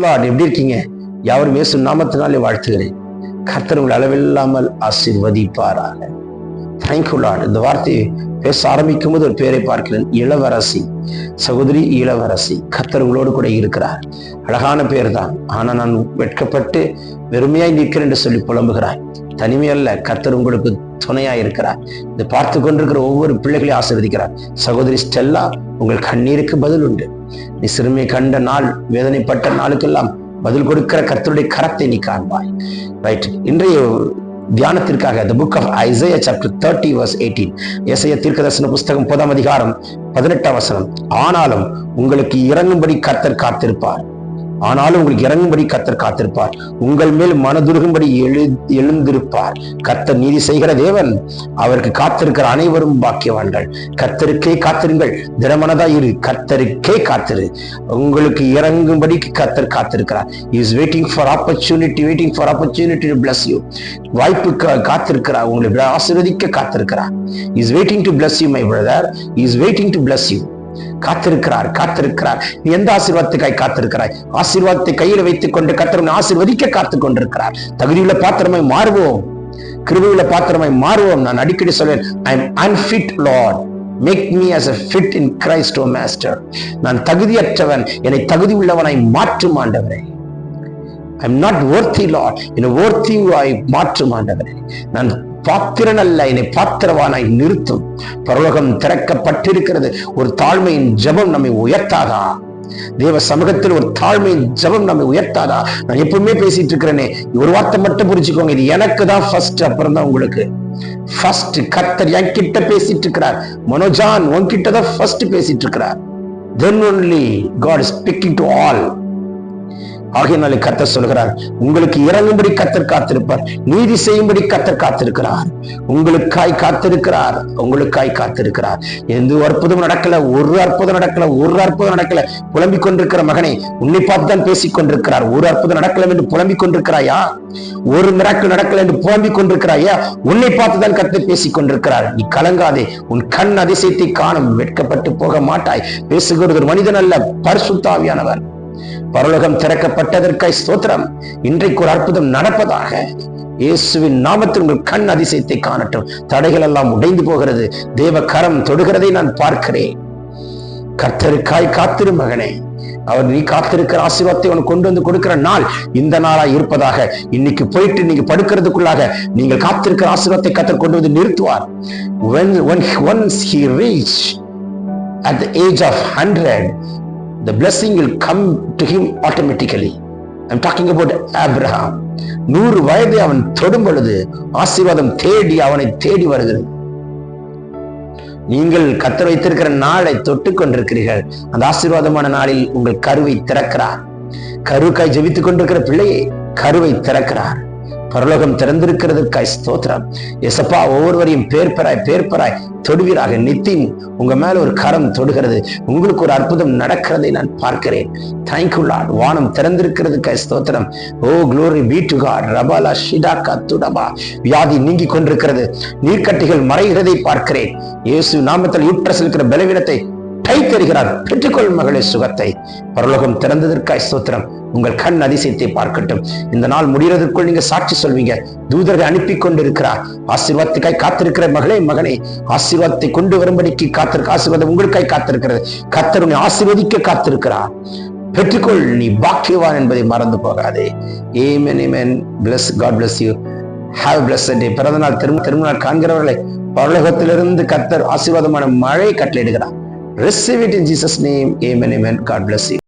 எப்படி இருக்கீங்க? யாவரும் இயேசு நாமத்தினாலே வாழ்த்துகிறேன். கர்த்தர் உங்களை அளவில்லாமல் ஆசிர்வதிப்பாராக. தேங்க்யூ லார்ட் இந்த வார்த்தையை பேச ஆரம்பிக்கும் போது ஒரு பேரை பார்க்கிறேன். இளவரசி சகோதரி இளவரசி கர்த்தர் கூட இருக்கிறார். அழகான பேர் தான் ஆனா நான் வெட்கப்பட்டு வெறுமையாய் நிற்கிறேன் என்று சொல்லி புலம்புகிறார் தனிமையல்ல கத்தர் உங்களுக்கு துணையா இருக்கிறார். இதை பார்த்து கொண்டிருக்கிற ஒவ்வொரு பிள்ளைகளையும் ஆசீர்வதிக்கிறார். சகோதரி ஸ்டெல்லா உங்கள் கண்ணீருக்கு பதில் உண்டு. நீ சிறுமை கண்ட நாள் வேதனைப்பட்ட நாளுக்கெல்லாம் பதில் கொடுக்கிற கத்தருடைய கரத்தை நீ காண்பாய். ரைட் இன்றைய தியானத்திற்காக the book of Isaiah chapter thirty verse eighteen இசைய தீர்க்கதர்சன புஸ்தகம் முதலாம் அதிகாரம் பதினெட்டாம் வசனம். ஆனாலும் உங்களுக்கு இறங்கும்படி கர்த்தர் காத்திருப்பார். ஆனாலும் உங்களுக்கு இறங்கும்படி கத்தர் காத்திருப்பார். உங்கள் மேல் மனதுருகும்படி எழு எழுந்திருப்பார். கத்தர் நீதி செய்கிற தேவன் அவருக்கு காத்திருக்கிற அனைவரும் பாக்கியவான்கள். கத்தருக்கே காத்திருங்கள். திடமனதா இரு. கத்தருக்கே காத்திரு. உங்களுக்கு இறங்கும்படி கத்தர் காத்திருக்கிறார். Is waiting for opportunity waiting for opportunity to bless you வாய்ப்பு காத்திருக்கிறார். உங்களை ஆசீர்வதிக்க காத்திருக்கிறார். Is waiting to bless you my brother is waiting to bless you காத்திருக்கிறார் காத்திருக்கிறார். நீ எந்த ஆசீர்வாதத்துக்காய் காத்திருக்கிறாய்? ஆசீர்வாதத்தை கையில் வைத்துக் கொண்டு கர்த்தர் ஆசீர்வதிக்க காத்து கொண்டிருக்கிறார். தகுதியுள்ள பாத்திரமாய் மாறுவோம். கிருபையுள்ள பாத்திரமாய் மாறுவோம். நான் அடிக்கடி சொல்வேன் I am unfit Lord make me as a fit in Christ O master நான் தகுதியற்றவன். என்னை தகுதி உள்ளவனாய் மாற்றும் ஆண்டவரே. I am not worthy Lord என்னை ஒர்த்தி மாற்றும் ஆண்டவரே. நான் பாத்திரன் அல்ல என்னை பாத்திரவானாய் நிறுத்தும். பரலோகம் திறக்கப்பட்டிருக்கிறது. ஒரு தாழ்மையின் ஜெபம் நம்மை உயர்த்தாதா? தேவ சமூகத்தில் ஒரு தாழ்மையின் ஜெபம் நம்மை உயர்த்தாதா? நான் எப்பவுமே பேசிட்டு இருக்கிறேனே. ஒரு வார்த்தை மட்டும் புரிஞ்சுக்கோங்க. இது எனக்கு தான் ஃபர்ஸ்ட் அப்புறம் தான் உங்களுக்கு. ஃபர்ஸ்ட் கர்த்தர் என் கிட்ட பேசிட்டு இருக்கிறார். மனோஜான் உன்கிட்ட தான் ஃபர்ஸ்ட் பேசிட்டு இருக்கிறார். Then only God is speaking to all ஆகையினாலே கத்தர் சொல்கிறார் உங்களுக்கு இறங்கும்படி கத்தர் காத்திருப்பார் நீதி செய்யும்படி கத்தர் காத்திருக்கிறார். உங்களுக்காய் காத்திருக்கிறார் உங்களுக்காய் காத்திருக்கிறார். எந்த அற்புதம் நடக்கல ஒரு அற்புதம் நடக்கல ஒரு அற்புதம் நடக்கல. புலம்பிக் கொண்டிருக்கிற மகனை உன்னை பார்த்து தான் பேசிக் கொண்டிருக்கிறார். ஒரு அற்புதம் நடக்கல என்று புலம்பிக் கொண்டிருக்கிறாயா? ஒரு மிராக்கள் நடக்கல என்று புலம்பிக் கொண்டிருக்கிறாயா? உன்னை பார்த்து தான் கத்து பேசிக் கொண்டிருக்கிறார். நீ கலங்காதே உன் கண் அதிசயத்தை காணும் வெட்கப்பட்டு போக மாட்டாய். பேசுகிறது ஒரு மனிதன் அல்ல பரிசுத்தாவியானவர் பரலோகம் திறக்கப்பட்டதற்காய் ஸ்தோத்திரம். இன்றைக்கு ஒரு அற்புதம் நடப்பதாக இயேசுவின் நாமத்தில் உங்கள் கண் அதிசயத்தை காணட்டும். தடைகள் எல்லாம் உடைந்து போகிறது. தேவ கரம் தொடுகிறதை நான் பார்க்கிறேன். கர்த்தருக்காய் காத்திரு மகனே. அவர் நீ காத்திருக்கிற ஆசீர்வாதத்தை உனக்கு கொண்டு வந்து கொடுக்கிற நாள் இந்த நாளா இருப்பதாக. இன்னைக்கு போயிட்டு நீங்க படுக்கிறதுக்குள்ளாக நீங்கள் காத்திருக்கிற ஆசீர்வாதத்தை கத்தர் கொண்டு வந்து நிறுத்துவார். When when once he reached at the age of 100 the blessing will come to him automatically. I'm talking about abraham. நூறு வயதை அவன் தொடும் பொழுது ஆசீர்வாதம் தேடி அவனை தேடி வருகிறது. நீங்கள் கத்தர் வைத்திருக்கிற நாளை தொட்டு கொண்டிருக்கிறீர்கள். அந்த ஆசீர்வாதமான நாளில் உங்கள் கருவை திறக்கிறார். கருக்காய் ஜெபித்துக் கொண்டிருக்கிற பிள்ளையை கருவை திறக்கிறார். பரலோகம் திறந்திருக்கிறதுக்காய் ஸ்தோத்திரம். எசப்பா ஒவ்வொருவரையும் பேர் பெறாய் பேர் தொடுவீராக. நித்தின் உங்க மேல ஒரு கரம் தொடுகிறது. உங்களுக்கு ஒரு அற்புதம் நடக்கிறதை நான் பார்க்கிறேன். தேங்க்யூ லார்ட் வானம் திறந்திருக்கிறதுக்காய் ஸ்தோத்திரம். O glory be to God ரபாலா ஷிடாக்கா துடபா. வியாதி நீங்கி கொண்டிருக்கிறது. நீர்க்கட்டிகள் மறைகிறதை பார்க்கிறேன். இயேசு நாமத்தில் யூட்ரஸ் இருக்கிற பலவீனத்தை கை தருகிறார். பெற்றுக்கொள் மகளே சுகத்தை. பரலோகம் திறந்ததற்காய் ஸ்தோத்திரம். உங்கள் கண் அதிசயத்தை பார்க்கட்டும். இந்த நாள் முடிகிறதற்குள் நீங்க சாட்சி சொல்வீங்க. தூதரை அனுப்பி கொண்டிருக்கிறார் ஆசீர்வாதத்துக்காய் காத்திருக்கிற மகளே மகனே. ஆசீர்வாதத்தை கொண்டு வரும்படிக்கு காத்திருக்க ஆசீர்வாதம் உங்களுக்காய் காத்திருக்கிறது. கத்தர் உன்னை ஆசீர்வதிக்க காத்திருக்கிறார். பெற்றுக்கொள் நீ பாக்கியவான் என்பதை மறந்து போகாதே. Amen amen bless God bless you have bless day பிறந்த நாள் திரும்ப திரும்ப நாள் காண்கிறவர்களை பரலோகத்திலிருந்து கத்தர் ஆசீர்வாதமான மழை கட்டளையிடுகிறார். Receive it in jesus name. Amen amen. God bless you